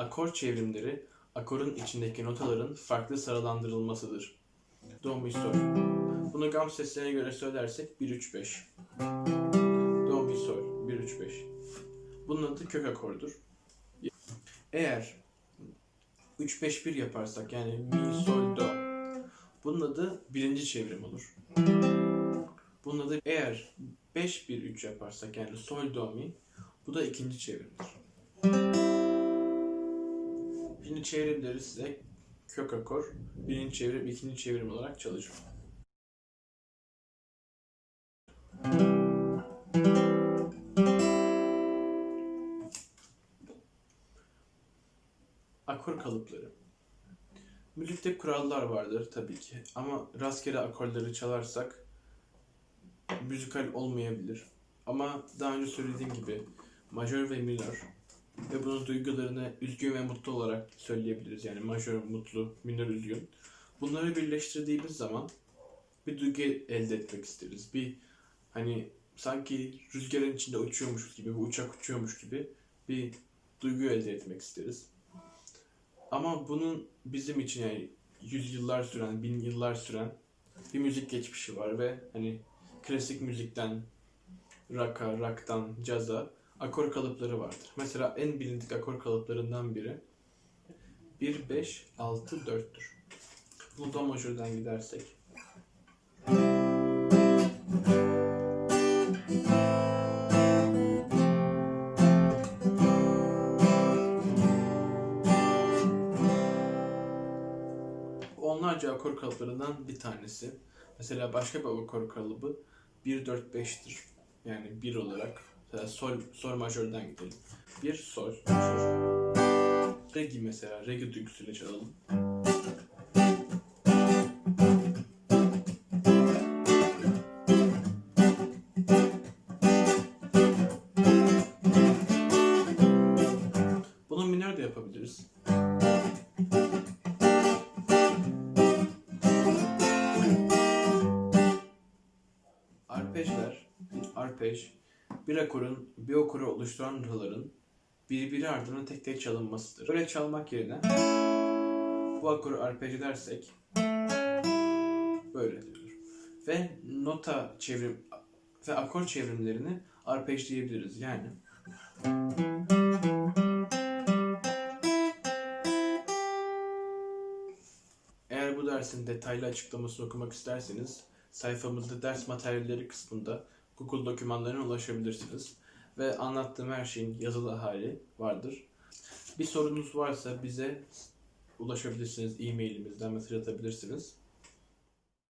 Akor çevrimleri akorun içindeki notaların farklı sıralandırılmasıdır. Do, mi, sol. Bunu gam seslerine göre söylersek 1 3 5. Do, mi, sol 1 3 5. Bunun adı kök akordur. Eğer 3 5 1 yaparsak yani mi sol do bunun adı birinci çevrim olur. Bunun adı eğer 5 1 3 yaparsak yani sol do mi bu da ikinci çevrimdir. Şimdi çevrimleri size kök akor, birinci çevrim, ikinci çevrim olarak çalışıyor. Akor kalıpları. Müzikte kurallar vardır tabii ki ama rastgele akorları çalarsak müzikal olmayabilir. Ama daha önce söylediğim gibi majör ve minör ve bunun duygularını üzgün ve mutlu olarak söyleyebiliriz. Yani majör mutlu, minör üzgün. Bunları birleştirdiğimiz zaman bir duygu elde etmek isteriz. Bir hani sanki rüzgarın içinde uçuyormuş gibi, bir uçak uçuyormuş gibi bir duygu elde etmek isteriz. Ama bunun bizim için yani yüzyıllar süren, bin yıllar süren bir müzik geçmişi var ve hani klasik müzikten rock'a, rock'tan caza akor kalıpları vardır. Mesela en bilindik akor kalıplarından biri 1 5 6 4'tür. Bunu do majörden gidersek onlarca akor kalıplarından bir tanesi. Mesela başka bir akor kalıbı 1 4 5'tir. Yani 1 olarak mesela sol sol majörden gidelim. 1 sol majör. Regi mesela regi duygusuyla çalalım. Bunu minör de yapabiliriz. Arpejler, arpej, bir akorun bir akoru oluşturan notaların birbiri ardına tek tek çalınmasıdır. Böyle çalmak yerine bu akoru arpej edersek böyle diyor. Ve nota çevrim ve akor çevrimlerini arpejleyebiliriz. Yani Eğer bu dersin detaylı açıklamasını okumak isterseniz sayfamızda ders materyalleri kısmında Google dokümanlarına ulaşabilirsiniz. Ve anlattığım her şeyin yazılı hali vardır. Bir sorunuz varsa bize ulaşabilirsiniz. E-mailimizden mesaj atabilirsiniz.